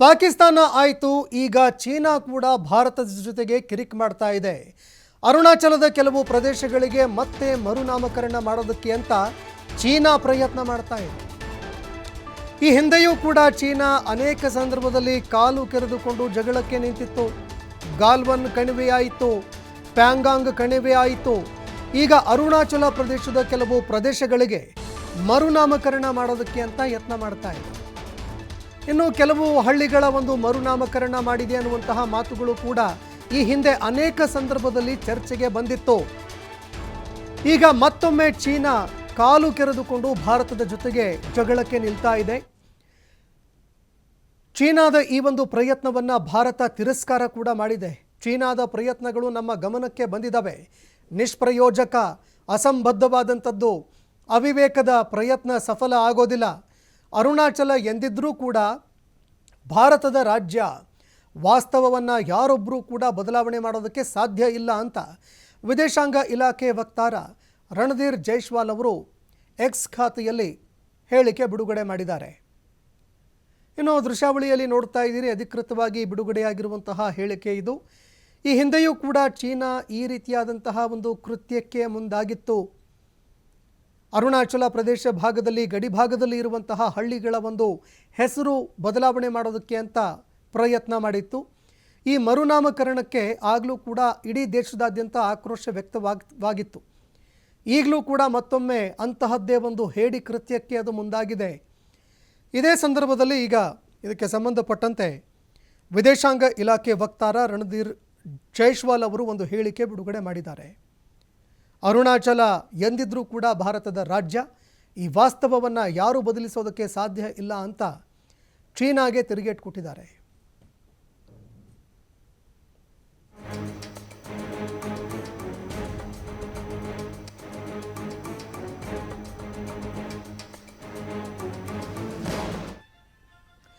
ಪಾಕಿಸ್ತಾನ ಆಯಿತು, ಈಗ ಚೀನಾ ಕೂಡ ಭಾರತದ ಜೊತೆಗೆ ಕಿರಿಕ್ ಮಾಡ್ತಾ ಇದೆ. ಅರುಣಾಚಲದ ಕೆಲವು ಪ್ರದೇಶಗಳಿಗೆ ಮತ್ತೆ ಮರುನಾಮಕರಣ ಮಾಡೋದಕ್ಕೆ ಅಂತ ಚೀನಾ ಪ್ರಯತ್ನ ಮಾಡ್ತಾ ಇದೆ. ಈ ಹಿಂದೆಯೂ ಕೂಡ ಚೀನಾ ಅನೇಕ ಸಂದರ್ಭದಲ್ಲಿ ಕಾಲು ಕೆರೆದುಕೊಂಡು ಜಗಳಕ್ಕೆ ನಿಂತಿತ್ತು. ಗಾಲ್ವನ್ ಕಣಿವೆಯಾಯಿತು ಪ್ಯಾಂಗಾಂಗ್ ಕಣಿವೆ ಆಯಿತು. ಈಗ ಅರುಣಾಚಲ ಪ್ರದೇಶದ ಕೆಲವು ಪ್ರದೇಶಗಳಿಗೆ ಮರುನಾಮಕರಣ ಮಾಡೋದಕ್ಕೆ ಅಂತ ಯತ್ನ ಮಾಡ್ತಾ ಇದೆ. ಇನ್ನು ಕೆಲವು ಹಳ್ಳಿಗಳ ಒಂದು ಮರುನಾಮಕರಣ ಮಾಡಿದೆ ಅನ್ನುವಂತಹ ಮಾತುಗಳು ಕೂಡ ಈ ಹಿಂದೆ ಅನೇಕ ಸಂದರ್ಭದಲ್ಲಿ ಚರ್ಚೆಗೆ ಬಂದಿತ್ತು. ಈಗ ಮತ್ತೊಮ್ಮೆ ಚೀನಾ ಕಾಲು ಕೆರೆದುಕೊಂಡು ಭಾರತದ ಜೊತೆಗೆ ಜಗಳಕ್ಕೆ ನಿಲ್ತಾ ಇದೆ. ಚೀನಾದ ಈ ಒಂದು ಪ್ರಯತ್ನವನ್ನ ಭಾರತ ತಿರಸ್ಕಾರ ಕೂಡ ಮಾಡಿದೆ. ಚೀನಾದ ಪ್ರಯತ್ನಗಳು ನಮ್ಮ ಗಮನಕ್ಕೆ ಬಂದಿದ್ದಾವೆ ನಿಷ್ಪ್ರಯೋಜಕ, ಅಸಂಬದ್ಧವಾದಂಥದ್ದು, ಅವಿವೇಕದ ಪ್ರಯತ್ನ ಸಫಲ ಆಗೋದಿಲ್ಲ. ಅರುಣಾಚಲ ಎಂದಿದ್ದರೂ ಕೂಡ ಭಾರತದ ರಾಜ್ಯ ವಾಸ್ತವವನ್ನು ಯಾರೊಬ್ಬರೂ ಕೂಡ ಬದಲಾವಣೆ ಮಾಡೋದಕ್ಕೆ ಸಾಧ್ಯ ಇಲ್ಲ ಅಂತ ವಿದೇಶಾಂಗ ಇಲಾಖೆ ವಕ್ತಾರ ರಣಧೀರ್ ಜೈಶ್ವಾಲ್ ಅವರು ಎಕ್ಸ್ ಖಾತೆಯಲ್ಲಿ ಹೇಳಿಕೆ ಬಿಡುಗಡೆ ಮಾಡಿದ್ದಾರೆ. ಇನ್ನು ದೃಶ್ಯಾವಳಿಯಲ್ಲಿ ನೋಡ್ತಾ ಇದ್ದೀರಿ, ಅಧಿಕೃತವಾಗಿ ಬಿಡುಗಡೆಯಾಗಿರುವಂತಹ ಹೇಳಿಕೆ ಇದು. ಈ ಹಿಂದೆಯೂ ಕೂಡ ಚೀನಾ ಈ ರೀತಿಯಾದಂತಹ ಒಂದು ಕೃತ್ಯಕ್ಕೆ ಮುಂದಾಗಿತ್ತು. ಅರುಣಾಚಲ ಪ್ರದೇಶ ಭಾಗದಲ್ಲಿ, ಗಡಿ ಭಾಗದಲ್ಲಿ ಇರುವಂತಹ ಹಳ್ಳಿಗಳ ಒಂದು ಹೆಸರು ಬದಲಾವಣೆ ಮಾಡೋದಕ್ಕೆ ಅಂತ ಪ್ರಯತ್ನ ಮಾಡಿತ್ತು. ಈ ಮರುನಾಮಕರಣಕ್ಕೆ ಆಗಲೂ ಕೂಡ ಇಡೀ ದೇಶದಾದ್ಯಂತ ಆಕ್ರೋಶ ವ್ಯಕ್ತವಾಗಿತ್ತು ಈಗಲೂ ಕೂಡ ಮತ್ತೊಮ್ಮೆ ಅಂತಹದ್ದೇ ಒಂದು ಹೇಡಿ ಕೃತ್ಯಕ್ಕೆ ಅದು ಮುಂದಾಗಿದೆ. ಇದೇ ಸಂದರ್ಭದಲ್ಲಿ ಈಗ ಇದಕ್ಕೆ ಸಂಬಂಧಪಟ್ಟಂತೆ ವಿದೇಶಾಂಗ ಇಲಾಖೆ ವಕ್ತಾರ ರಣಧೀರ್ ಜೈಶ್ವಾಲ್ ಅವರು ಒಂದು ಹೇಳಿಕೆ ಬಿಡುಗಡೆ ಮಾಡಿದ್ದಾರೆ. ಅರುಣಾಚಲ ಎಂದಿದ್ರೂ ಕೂಡ ಭಾರತದ ರಾಜ್ಯ. ಈ ವಾಸ್ತವವನ್ನು ಯಾರೂ ಬದಲಿಸೋದಕ್ಕೆ ಸಾಧ್ಯ ಇಲ್ಲ ಅಂತ ಚೀನಾಗೆ ತಿರುಗೇಟ್ ಕೊಟ್ಟಿದ್ದಾರೆ.